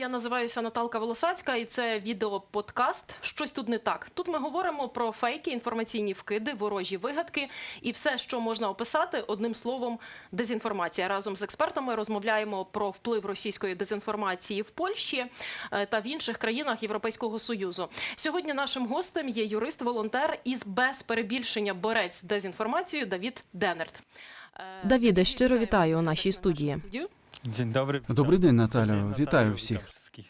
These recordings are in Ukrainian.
я називаюся Наталка Волосацька, і це відеоподкаст. Щось тут не так. Тут ми говоримо про фейки, інформаційні вкиди, ворожі вигадки і все, що можна описати одним словом дезінформація. Разом з експертами розмовляємо про вплив російської дезінформації в Польщі е, та в інших країнах Європейського союзу. Сьогодні нашим гостем є юрист-волонтер із без перебільшення борець з дезінформацією Давід Денерт. Е, Давіде, щиро вітаю вітаю у нашій студії. Dzień dobry. Добрий день, Наталю. Вітаю всіх. wszystkich.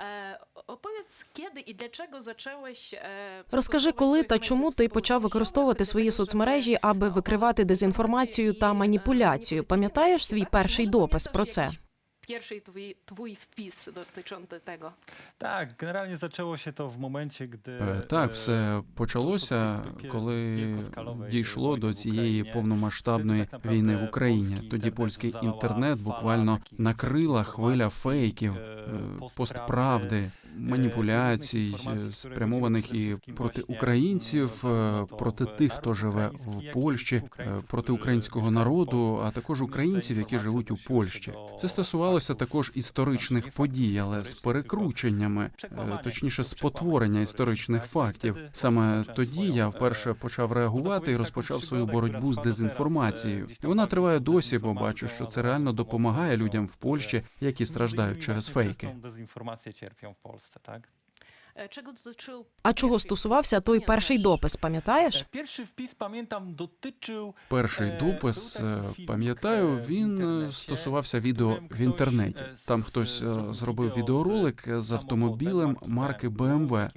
Е, Оповідь, kiedy і для чого зачалось... е, Розкажи, коли та чому ти почав використовувати свої соцмережі, аби викривати дезінформацію та маніпуляцію? Пам'ятаєш свій перший допис про це? Перший твій, твій впис dotyczący tego. Tak, generalnie zaczęło się to w momencie, gdy Е, Так, e, все почалося, коли дійшло до цієї повномасштабної війни в Україні. Тоді польський інтернет буквально накрила хвиля фейків, е, постправди, маніпуляцій, е, спрямованих і проти українців, е, проти тих, хто живе в Польщі, е, проти українського народу, а також українців, які живуть у Польщі. Це стосувалося також історичних подій, але з перекрученнями, точніше, точніше, спотворення історичних фактів. Саме тоді я вперше почав реагувати і розпочав свою боротьбу з дезінформацією. Вона триває досі, бо бачу, що це реально допомагає людям в Польщі, які страждають через фейки. Е, А чого стосувався той перший допис? Пам'ятаєш? Перший допис, е, пам'ятаю, він е, стосувався відео в інтернеті. Там хтось е, зробив відеоролик з автомобілем марки BMW, е,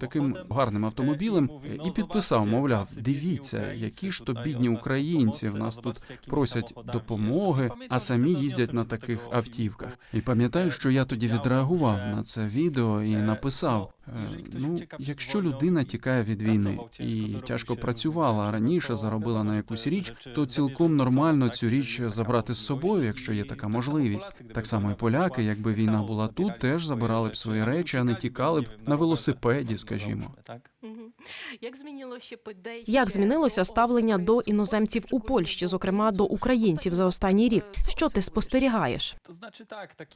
таким гарним автомобілем, е, і підписав, мовляв, дивіться, які ж то бідні українці в нас тут просять допомоги, а самі їздять на таких автівках. І пам'ятаю, що я тоді відреагував на це відео і написав: е, ну, якщо людина тікає від війни і тяжко працювала, а раніше заробила на якусь річ, то цілком нормально цю річ забрати з собою, якщо є така можливість. Так само і поляки, якби війна була тут, теж забирали б свої речі, а не тікали б на велосипеді, скажімо. tak? Як змінилося подейще... Як змінилося ставлення до іноземців у Польщі, зокрема до українців за останній рік? Що ти спостерігаєш?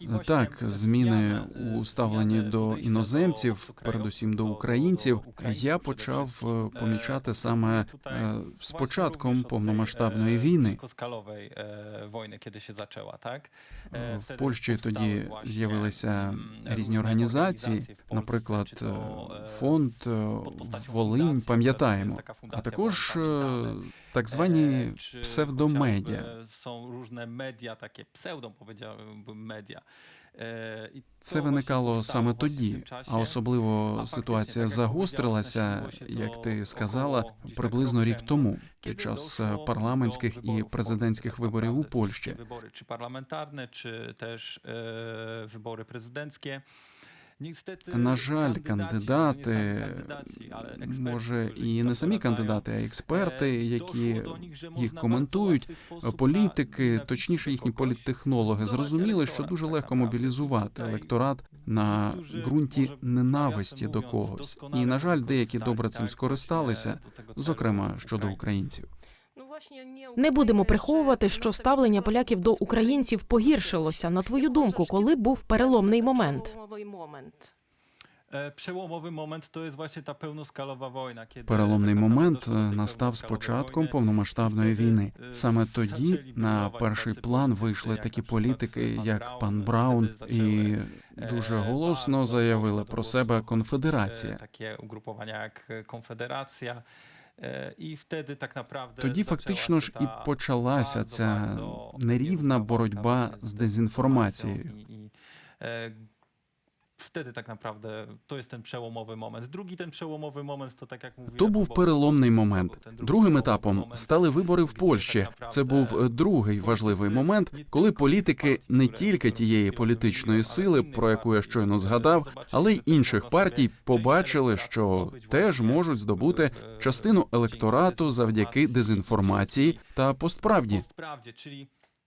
Е, Так, зміни у ставленні до іноземців, do передусім до українців, я почав е, помічати саме е, з початком повномасштабної e, війни. e? Е, E, В Польщі тоді з'явилися mm, різні організації, наприклад, е, e, фонд е, Волинь, пам'ятаємо, а також е, так звані E, псевдомедіа. Są różne media, takie pseudo powiedziałbym media. To Це виникало саме тоді, а особливо ситуація загострилася, як ти сказала, приблизно рік тому, під час е, парламентських і президентських виборів у. Польщі. Вибори чи czy чи теж вибори wybory prezydenckie. Niestety, На жаль, кандидати, може і не самі кандидати, а експерти, які їх коментують, політики, точніше їхні політтехнологи, зрозуміли, що дуже легко мобілізувати електорат на ґрунті ненависті до когось. І на жаль, деякі добре цим скористалися, зокрема щодо Українців. Не будемо приховувати, що ставлення поляків до українців погіршилося. На твою думку, коли був переломний момент? Переломний момент. Przełomowy moment to jest właśnie ta pełnoskalowa wojna. Kiedy Переломний момент е, настав з початком повномасштабної війни. е, Саме тоді на перший план вийшли такі політики, як пан Браун, і дуже голосно заявили про себе e, конфедерація. Takie ugrupowania jak e, E, wtedy tak naprawdę Тоді фактично ж і почалася ця нерівна боротьба з дезінформацією. dezinformacją i- i, e, Wtedy tak naprawdę to jest ten przełomowy moment. Drugi ten przełomowy moment to tak jak mówiłem. То був переломний момент. Другим етапом стали вибори в Польщі. Це був е, другий важливий момент, коли політики не тільки тієї політичної сили, про яку я щойно згадав, але й інших партій побачили, що теж можуть здобути частину електорату завдяки дезінформації та постправді.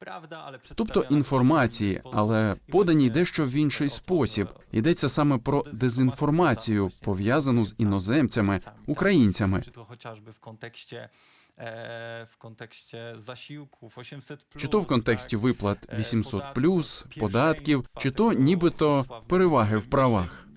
Правда, але Тобто інформації, але спосіб. І подані дещо в інший спосіб. е, Йдеться саме про дезінформацію, пов'язану з іноземцями, українцями. E, w kontekście zasiłków 800 Чи то в контексті виплат Е, 800 податків, чи то нібито переваги в правах.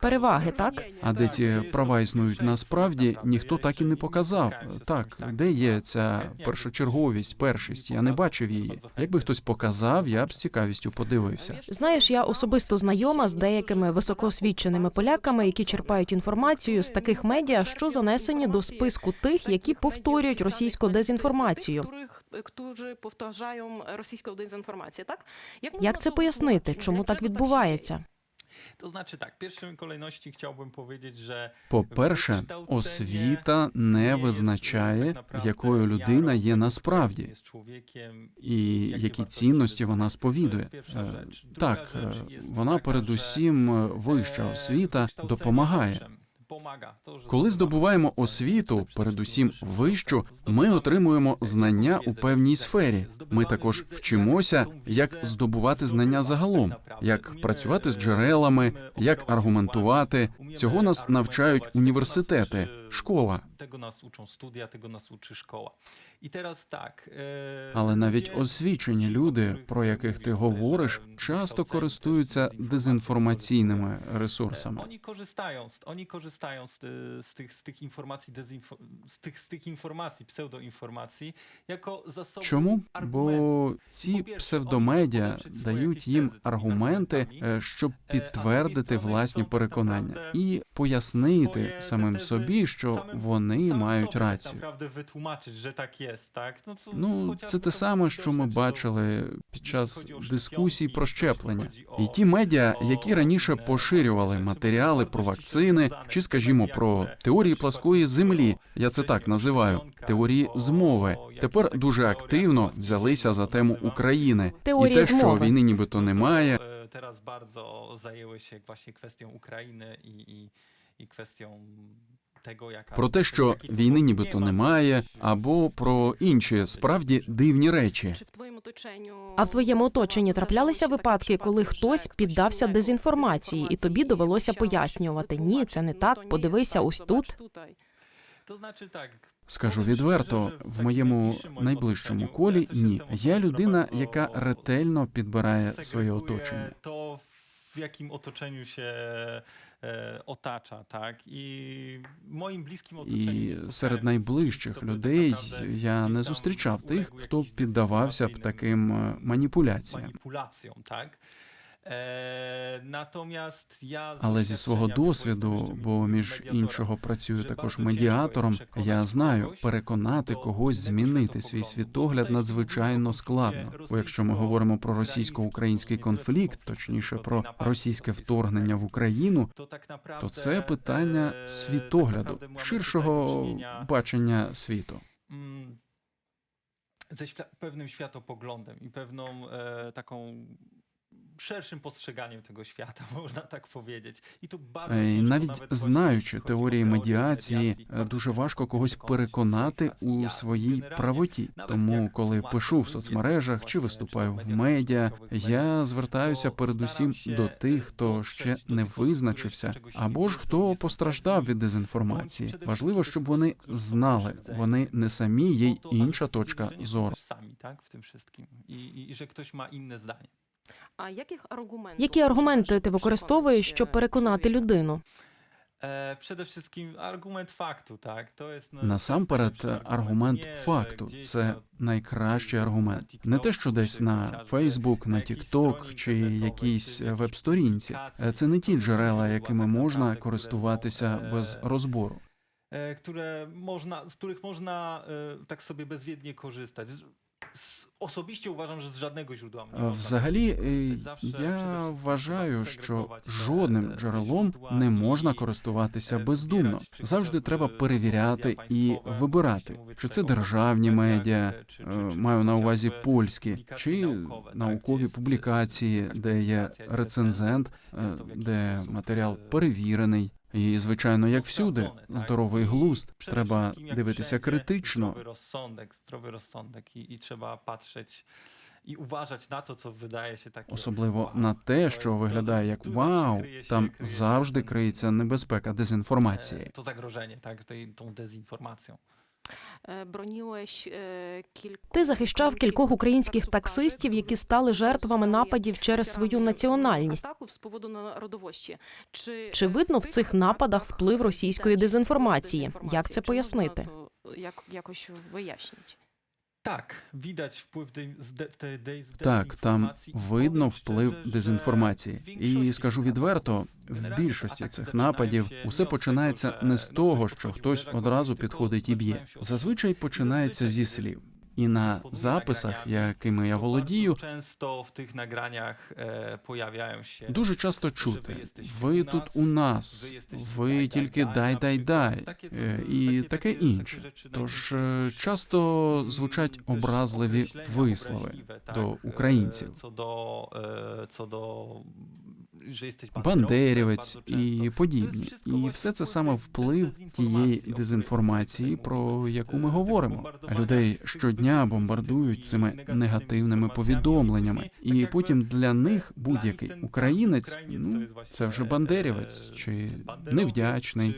Переваги, так? А де ці права існують насправді, ніхто так і не показав. Так, де є ця першочерговість, першість? Я не бачив її. Якби хтось показав, я б з цікавістю подивився. Знаєш, я особисто знайома з деякими високоосвіченими поляками, які черпають інформацію з таких медіа, що занесені до списку тих, які повторюють російську дезінформацію. Powtarzają rosyjską dezynformację, tak? Як це пояснити? Чому так відбувається? To значить, так w pierwszej хотів powiedzieć, że По-перше, освіта не визначає, якою людина є насправді. І які цінності вона сповідує. Так, вона передусім вища освіта допомагає. Коли здобуваємо освіту, передусім вищу, ми отримуємо знання у певній сфері. Ми також вчимося, як здобувати знання загалом, як працювати з джерелами, як аргументувати. Цього нас навчають університети, школа. E, Але навіть освічені люди, про яких ти говориш, часто користуються дезінформаційними E, ресурсами. Korzystają z, y, z, tych, z tych informacji, dezinfo, z, tych, z tych informacji, pseudoinformacji, jako zasobu Чому? Бо ці псевдомедіа дають їм аргументи, е, щоб підтвердити власні переконання і пояснити самим собі, що вони мають рацію. Ну, це те саме, що ми бачили під час дискусій про щеплення. І ті медіа, які раніше поширювали матеріали про вакцини чи, скажімо, про теорії пласкої землі, я це так називаю, теорії змови, тепер дуже активно взялися за тему України. І те, що змови. війни нібито немає, e, Teraz bardzo zajęły się właśnie kwestią Ukrainy i, i, i kwestią про те, що війни нібито немає, або про інші справді дивні речі. В твоєму оточенню А в твоєму оточенні траплялися випадки, коли хтось піддався дезінформації, і тобі довелося пояснювати ні, це не так. Подивися ось тут. Скажу відверто, в моєму найближчому колі ні. Я людина, яка ретельно підбирає своє оточення. Jakim otoczeniu się e, otacza, tak? I moim bliskim otoczeniem І серед найближчих людей я не зустрічав тих, хто піддавався б таким е, маніпуляціям. manipulacjom, natomiast ja z Але зі свого досвіду, бо між іншого працюю також медіатором. Я знаю, переконати когось змінити свій світогляд надзвичайно складно. Бо якщо ми говоримо про російсько-український конфлікт, точніше про російське вторгнення в Україну, то це питання е, світогляду, ширшого бачення світу. ze pewnym światopoglądem i pewną taką szerszym postrzeganiem tego świata, można tak powiedzieć. I tu bardzo Е, І ciężko навіть знаючи теорії медіації, е, дуже важко когось переконати у своїй правоті. Тому, коли пишу в соцмережах чи виступаю в медіа, я звертаюся передусім до тих, е, хто ще не визначився, або ж хто постраждав від дезінформації. Важливо, щоб вони знали, вони не самі є й інша точка зору. tak, w tym wszystkim. I, i, I że ktoś ma inne zdanie. А яких аргументів Які аргументи ти використовуєш, щоб е, переконати людину? E, przede wszystkim argument faktu, tak? To jest Насамперед, аргумент argument. Nie, że факту це найкращий аргумент. Не те, що десь на Фейсбук, на Тікток чи якійсь веб-сторінці. Це не ті джерела, якими можна користуватися e, без розбору. e, które można, z których można e, tak sobie bezwiednie korzystać. Z, osobiście uważam, że z żadnego źródła Е, Взагалі, е, я вважаю, що жодним джерелом не можна e, користуватися бездумно. Завжди треба перевіряти і вибирати, чи це державні медіа, e, е, маю на увазі польські, чи наукові публікації, де є рецензент, е, де матеріал е, перевірений. І, звичайно, як всюди, здоровий глузд. Треба дивитися критично. I, i trzeba patrzeć i uważać na to, co wydaje się takie. Особливо на те, що виглядає як вау, там завжди криється небезпека e, дезінформації. To zagrożenie, tak, tej, tą Ти захищав кількох українських таксистів, які стали жертвами нападів через свою національність. Чи, Чи видно в цих нападах вплив російської дезінформації? Як це пояснити? Як, якось виясніть. Zde, tej dez, Так, там видно вплив дезінформації. І скажу відверто, в більшості цих нападів усе починається не з того, що хтось одразу підходить і б'є. Зазвичай починається зі слів. І на записах, якими я володію, e, дуже часто чути. Ви тут у нас, ви тільки дай, дай, дай, е, і таке інше. Тож е, часто Mm, звучать образливі вислови до e, українців. Бандерівець і подібні. І все це саме вплив тієї дезінформації, про яку ми говоримо. Людей щодня бомбардують цими негативними повідомленнями, і і потім для них будь-який українець, ну це вже бандерівець е, чи невдячний.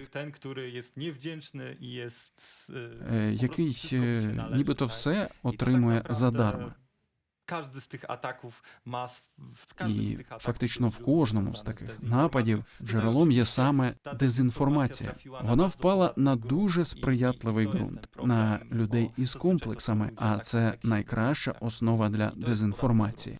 Е, який е, należy, нібито все отримує задарма. І tych ataków фактично в кожному з таких нападів джерелом є саме дезінформація. Вона впала на дуже сприятливий ґрунт на людей із комплексами, а це найкраща основа для дезінформації дезінформації.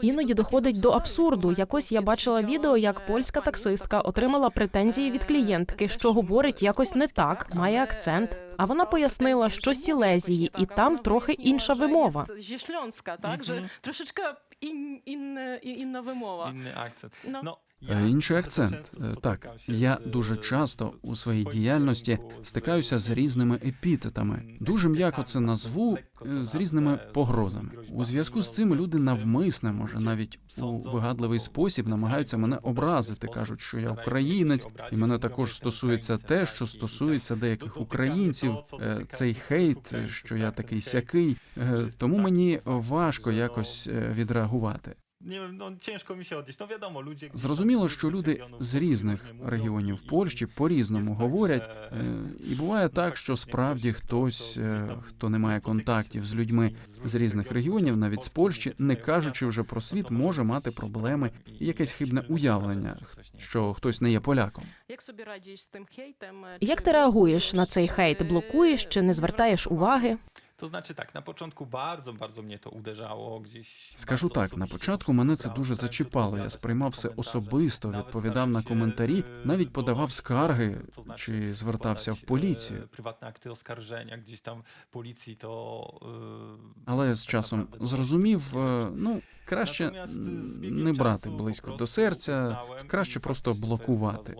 Іноді доходить до абсурду. Якось я бачила відео, як польська таксистка отримала претензії від клієнтки, що говорить якось не так, має акцент. А вона пояснила, що Сілезії, і там трохи інша вимова. Зішльонська, так? Же ін, інна вимова. Інний akcent. Е, Інший акцент. Так, я дуже часто у своїй діяльності стикаюся з різними епітетами. Дуже м'яко це назву е, з різними погрозами. У зв'язку з цим люди навмисне, може навіть у вигадливий спосіб намагаються мене образити. кажуть, що я українець, і мене також стосується те, що стосується деяких українців. Е, Цей хейт, що я такий сякий. Тому мені важко якось відреагувати. Nie wiem, no ciężko mi się odnieść. No wiadomo, ludzie Зрозуміло, що люди з різних регіонів Польщі по-різному говорять, е, і буває так, що справді хтось, е, хто не має контактів з людьми з різних регіонів, навіть з Польщі, не кажучи вже про світ, може мати проблеми і якесь хибне уявлення, що хтось не є поляком. Як собі радієш з тим хейтем? Як ти реагуєш на цей хейт? Блокуєш чи не звертаєш уваги? To znaczy tak, na początku bardzo, bardzo mnie to uderzało gdzieś. Скажу так, на початку мене це дуже зачіпало. Я сприймав na все особисто, відповідав на коментарі, e, навіть подавав скарги чи звертався в e, поліцію. Akty oskarżenia gdzieś tam policji to. e, Але з часом зрозумів, е, ну краще не брати близько до серця, краще просто блокувати.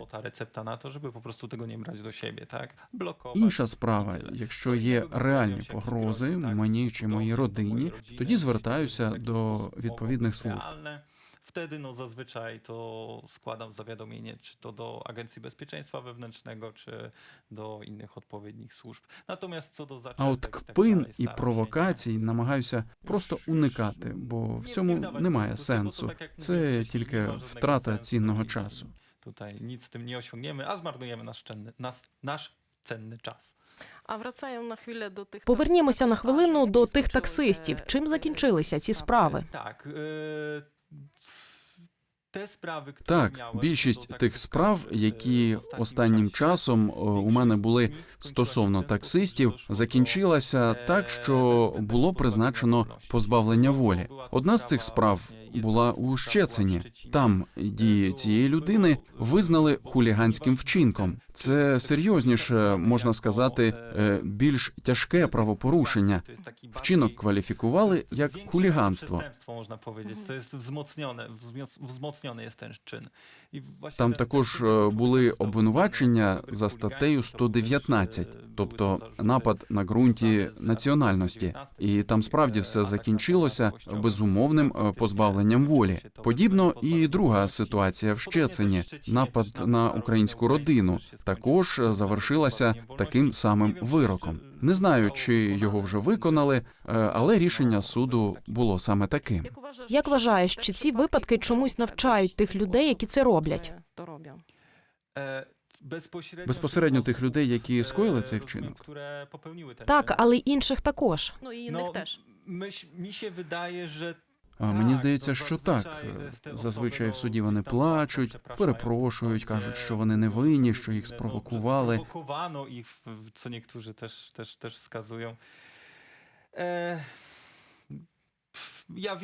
to, żeby po prostu tego nie brać do siebie, tak? Blokować. Інша справа, якщо є реальні погрози мені чи моїй родині, тоді звертаюся до відповідних служб. Wtedy no zazwyczaj to składam zawiadomienie, czy to do Agencji Bezpieczeństwa Wewnętrznego, czy do innych odpowiednich służb. Natomiast co do zaczepek А от кпин dalej, і провокацій намагаюся просто уникати, бо в цьому немає сенсу. Це тільки nie ma żadnego втрата sensu цінного часу. Tutaj nic z tym nie osiągniemy, a zmarnujemy nasz, cenny, nas, nasz cenny czas. А врацаємо на хвилю до тих Повернімося на хвилину до чи тих таксистів. е, Чим е, закінчилися ці справи? Так. Е, справи, Так, більшість тих справ, які е, останнім часом е, у мене були стосовно таксистів, закінчилася е, так, що було призначено позбавлення волі. Одна з цих справ була у Щецині. Там дії цієї людини визнали хуліганським вчинком. Це серйозніше, можна сказати, е, більш тяжке правопорушення. Вчинок кваліфікували як хуліганство. Jest wzmocnione, wzmoc- wzmocniony jest ten. I Там також е, були обвинувачення за статтею хуліганський, 119, е, тобто напад на ґрунті національності, і там справді все закінчилося безумовним е, фактично позбавленням волі. Подібно і друга ситуація в Щецині. Напад на українську родину також завершилася таким самим вироком. Не знаю, чи його вже виконали, е, але рішення суду було саме таким. Як вважаєш, що чи ці випадки чомусь навчають тих людей, які це роблять? то Безпосередньо, Безпосередньо тих людей, які е, скоїли цей вчинок. popełniły Так, але інших також. Ну і інших No, теж. wydaje, że А мені здається, що так. зазвичай, е, в суді вони плачуть, перепрошують, кажуть, що вони не винні, що їх спровокували. że їх, це ніхто теж теж теж też, Я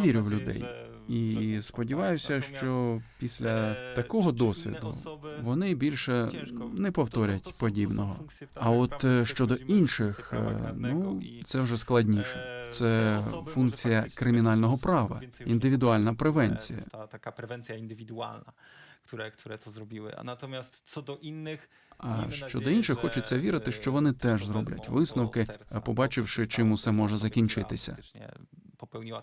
вірю в людей І сподіваюся, що після такого досвіду вони більше не повторять подібного. А от е, щодо інших, е, ну це вже складніше. Е, Це функція кримінального права, індивідуальна E, to превенція. jest ta taka prewencja indywidualna, które, które to А щодо інших, хочеться вірити, е, що вони теж зроблять висновки, do побачивши, się чим усе може закінчитися. Popełniła.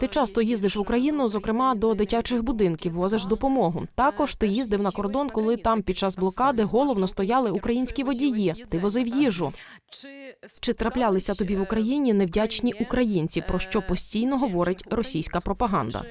Ти часто їздиш в Україну, зокрема до дитячих будинків, возиш допомогу. Також ти їздив на кордон, коли там під час блокади головно стояли українські водії. Ти возив їжу. Чи траплялися тобі в Україні невдячні українці, про що постійно говорить російська пропаганда?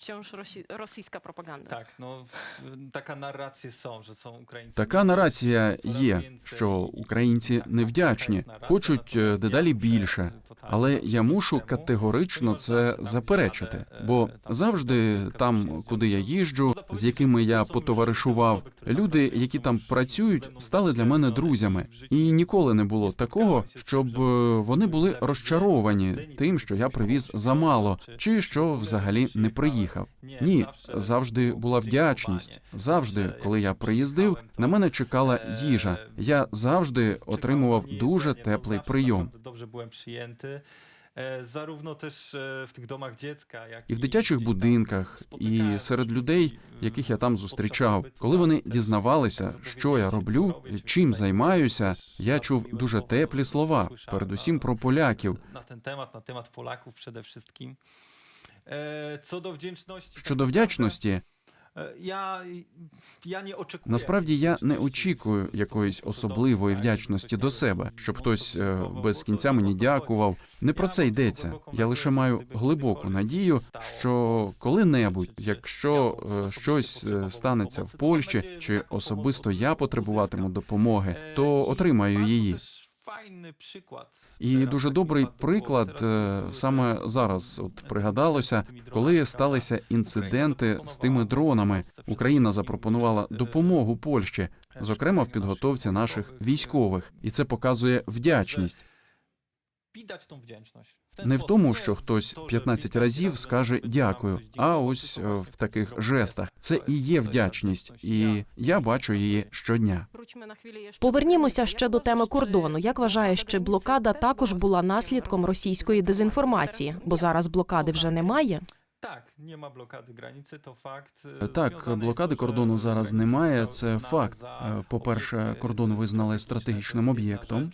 Чи мовить вчора росі- російська пропаганда? Tak, no, w- taka narracje są, że są Така нарація є, що українці невдячні, хочуть дедалі більше. Але я мушу категорично це заперечити, бо завжди там, куди я їжджу, з якими я потоваришував, люди, які там працюють, стали для мене друзями, і ніколи не було такого, щоб е, вони були розчаровані тим, що я привіз замало, чи що взагалі не приїхав. Ні, завжди була вдячність. Завжди, коли я приїздив, на мене чекала їжа. Я завжди отримував дуже теплий прийом. E, Zarówno też e, w tych domach dziecka, jak І в дитячих будинках, і серед людей, яких я там зустрічав, коли вони дізнавалися, що я роблю, чим займаюся, я чув дуже теплі слова, передусім про поляків. na ten temat, na temat Polaków Щодо вдячності, e, Ja, ja nie oczekuję насправді я не очікую якоїсь особливої вдячності до себе, щоб хтось е, без кінця мені дякував. Не про це йдеться. Я лише маю глибоку надію, що коли-небудь, якщо е, щось е, станеться в Польщі, чи особисто я потребуватиму допомоги, то отримаю її. І дуже добрий приклад е, саме зараз. От пригадалося, коли сталися інциденти з тими дронами. Україна запропонувала допомогу Польщі, зокрема в підготовці наших військових, і це показує вдячність. Не в тому, що хтось 15 разів скаже дякую, а ось е, в таких жестах. Це і є вдячність, і я бачу її щодня. Повернімося ще до теми кордону. Як вважаєш, чи блокада також була наслідком російської дезінформації? Бо зараз блокади вже немає. Так, нема блокади границі, то факт. Так, блокади кордону зараз немає. Це факт. По-перше, кордон визнали стратегічним об'єктом.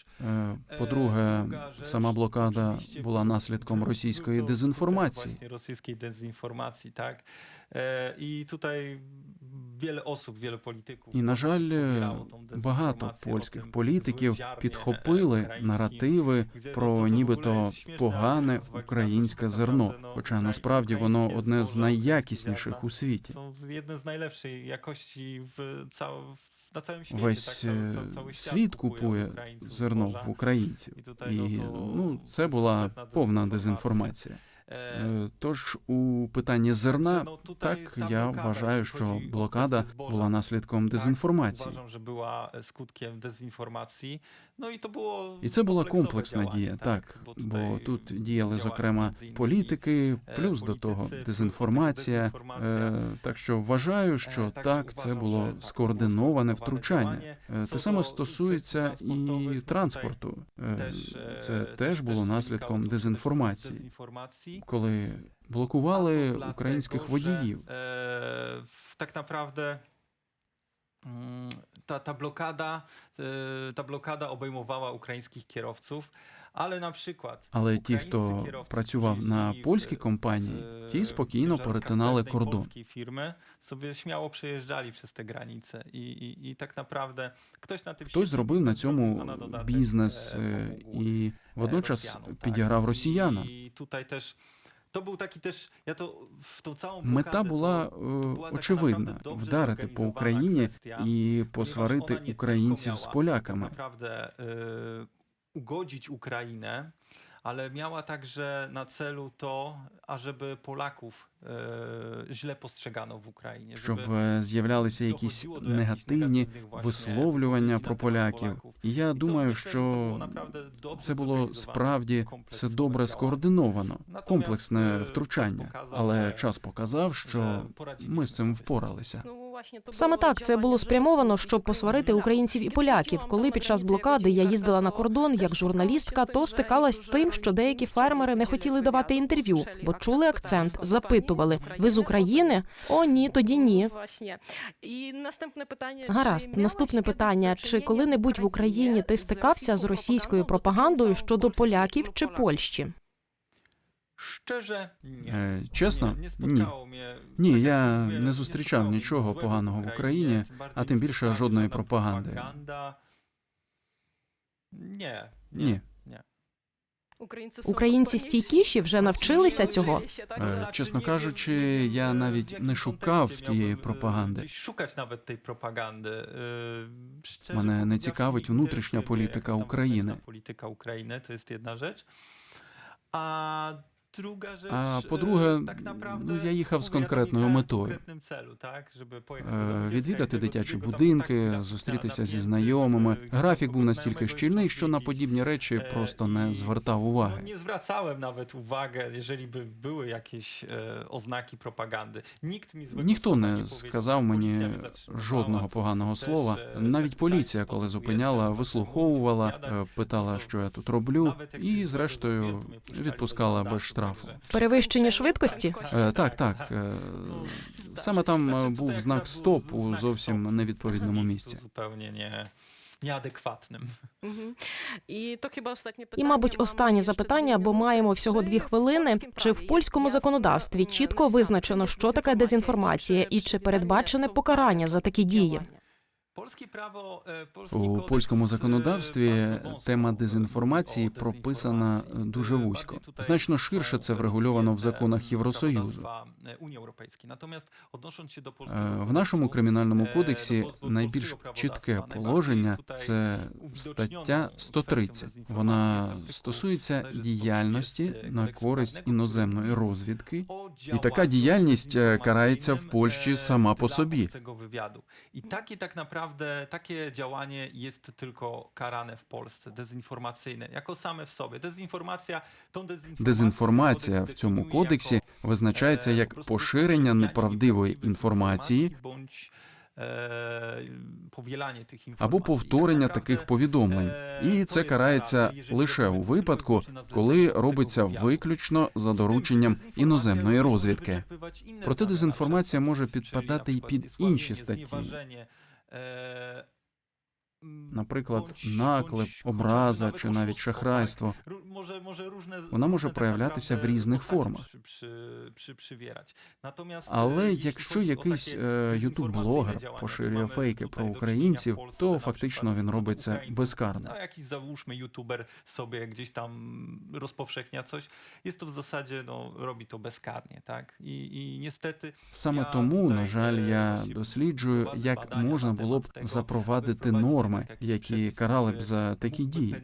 По-друге, сама блокада була наслідком російської дезінформації. Російської дезінформації, так і E, І на жаль, багато польських політиків e, підхопили наративи про нібито погане українське зерно. Хоча насправді воно одне з найякісніших у світі. Cał, w, na całym świecie. Весь е, світ купує зерно в українців. І ну, це була повна дезінформація. Е, Е, Тож у питанні зерна, tutaj так я вважаю, що блокада була наслідком дезінформації. Вважаю, що була скутком skutkiem było І це була комплексна дія, так, бо тут діяли, зокрема, політики, е, плюс до того дезінформація. Е, Так що вважаю, Е, що так так, це було скоординоване втручання. Е, Те саме стосується і транспорту. Е, Це теж було наслідком дезінформації, коли блокували українських водіїв. naprawdę mm, ta, ta blokada e, ta blokada obejmowała ukraińskich kierowców, ale na przykład Але ті, українські хто працював на польській компанії, ті спокійно перетинали кордон. polskiej firmy sobie śmiało przejeżdżali przez te granice i, i, i tak naprawdę ktoś na tym Хтось зробив на цьому бізнес e, е, і e, водночас підіграв росіянам. Był taki też, ja to w tą całą Мета була е, очевидна вдарити по Україні і посварити українців з поляками. Y, ugodzić Ukrainę, ale miała także na celu to, ażeby Polaków źle postrzegano w Ukrainie. щоб żeby е, з'являлися якісь негативні висловлювання про поляків. Polaków. І я думаю, że to było що naprawdę dobrze це було справді все добре скоординовано, комплексне е, втручання. Але час показав, що ми з цим z tym. впоралися. Саме так це було спрямовано, щоб посварити українців. і поляків. Коли під час блокади я їздила на кордон як журналістка, то стикалась з тим, що деякі фермери не хотіли давати інтерв'ю, бо чули акцент, запитували: ви з України? О, ні, тоді ні. І наступне питання. Гаразд, наступне питання: чи коли-небудь в Україні ти стикався з російською пропагандою щодо поляків чи Польщі? Е, Чесно, nie, nie ні. Ні, я не зустрічав нічого поганого в Україні, а тим більше жодної пропаганди. Ні. Українці стійкіші вже навчилися цього. Е, Чесно кажучи, я навіть не шукав тієї пропаганди. Шукати навіть тієї пропаганди. Е, Мене не цікавить внутрішня політика України. Політика України, jest jedna rzecz. А по-друге, ну, я їхав з конкретною метою. Відвідати дитячі будинки, зустрітися зі знайомими. Графік був настільки щільний, що на подібні речі просто не звертав уваги. jeżeli by były jakieś e, oznaki propagandy. Nikt mi złego Ніхто не сказав мені жодного поганого слова. Навіть поліція, коли зупиняла, вислуховувала, питала, що я тут роблю, і зрештою відпускала без штрафу. Także- Перевищення швидкості? Е, Так, так. е, Саме там е, був знак стоп у зовсім невідповідному місці. Мгм. І то хіба останнє І, мабуть, останнє запитання, бо маємо всього дві хвилини. Чи в польському законодавстві чітко визначено, що таке дезінформація і чи передбачене покарання за такі дії? У kodeks, польському e, законодавстві тема дезінформації прописана е, дуже вузько. Значно ширше це врегульовано в законах Євросоюзу. Е, В нашому кримінальному е, кодексі найбільш чітке положення це стаття uwidocznioną 130. Вона стосується діяльності на користь іноземної розвідки. І така діяльність е, карається в Польщі e, сама по собі. wywiadu. I takie tak naprawdę, takie działanie jest tylko karane w Polsce, dezinformacyjne, jako same w sobie. Dezinformacja, tą dezinformację Дезінформація в цьому кодексі визначається e, як поширення неправдивої інформації e, powielanie tych informacji. або повторення таких повідомлень. е, І це карається лише у випадку, коли робиться виключно за дорученням іноземної розвідки. Проте дезінформація може підпадати na під інші статті. E, Наприклад, наклеп, образа чи навіть шахрайство. Вона може проявлятися в різних формах. E, Але якщо якийсь е, działania, to поширює фейки про українців, то фактично він co do робить це безкарно. Załóżmy youtuber sobie gdzieś tam rozpowszechnia coś, jest to w zasadzie, no, robi to bezkarnie, tak? I, i niestety Саме тому, на жаль, е, я досліджую, як можна було б запровадити норми, jakiś які карали б за такі дії.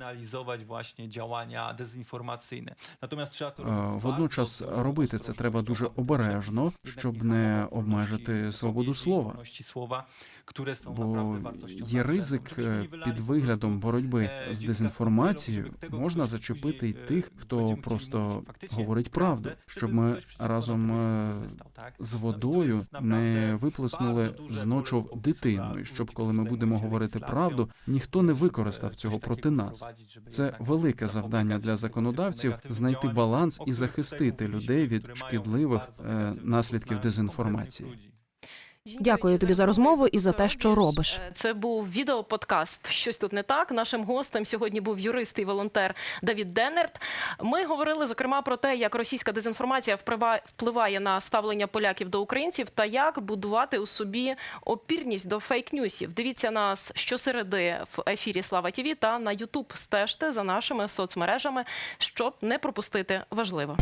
Е, Водночас робити це треба дуже обережно, щоб не обмежити свободу слова. Бо є ризик е, під виглядом боротьби е, з дезінформацією можна зачепити й тих, е, хто просто говорить правду, щоб ми разом е, з водою не виплеснули з ночов і щоб коли ми будемо говорити legislacją, правду, ніхто не використав цього проти нас. Це велике завдання для законодавців знайти баланс і захистити людей від шкідливих е, наслідків дезінформації. Дякую тобі за розмову і за те, що робиш. Це був відеоподкаст. Щось тут не так. Нашим гостем сьогодні був юрист і волонтер Давід Денерт. Ми говорили зокрема про те, як російська дезінформація впливає- на ставлення поляків до українців та як будувати у собі опірність до фейк-ньюсів. Дивіться нас щосереди в ефірі Слава ТІВІ та на Ютуб. Стежте за нашими соцмережами, щоб не пропустити важливе.